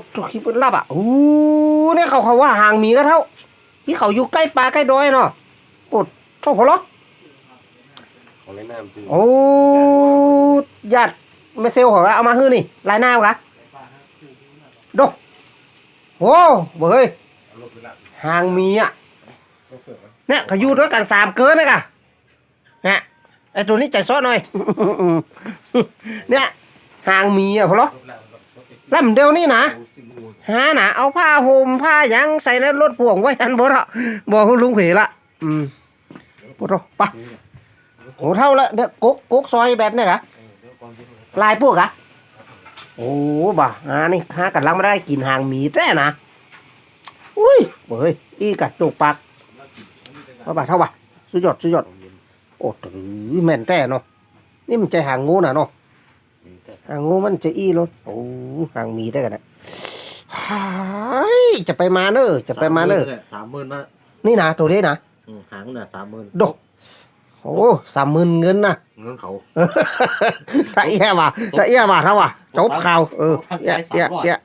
ดขี้ปืนลับอะอู้เนี่ยเขาเขาว่าห่างหมีก็เท่า ที่เขาอยู่ใกล้ปลาใกล้ดอยเนาะปดเท่าเขาล็อกของเล่นน้ำคือโอ้ญาติไม่เซลเหรอเอามาฮื้อนี่ลายหน้ากะดกโอ้เบ้ยห่างหมีอะเนี่ยเขาอยู่ด้วยกันสามเกินเลยกะเนี่ยไอตัวนี้ใจซ้อหน่อย เนี่ยห่างหมีอะพอล็อกแล้วมเดียวนี่นะหาหนาเอาผ้าห่มผ้าหยังใส่ในรถพ่วงไว้ทันบ่ละบอกคุณลุงเผละอืมปวดปะโอ้เท่าละเด็กกุ๊กกุ๊กซอยแบบนี้กะลายพวกกะโอ้บ่าอ่านี่หากันลังไม่ได้กินหางหมีแท้นะอุ้ยเฮ้ยอีกะจุกปากว่าบ่าเท่าบ่าสุดยอดสุดยอดโอ้ยแม่นแต่เนาะนี่มันใจหางงูน่ะเนาะ หางงูมันจะอี้รถโอ้หางหมีได้กันนะไฮ้ยจะไปมาเนอะจะไปมาเนอะสามหมื่นนะนี่นะตัวนี้นะอืมหางเนี่ยสามหมื่นดกโอ้สามหมื่นเงินนะเงินเขาละเอียว่ะละเอียว่ะเท่าว่ะจบข่าวเออเอียเอียเอีย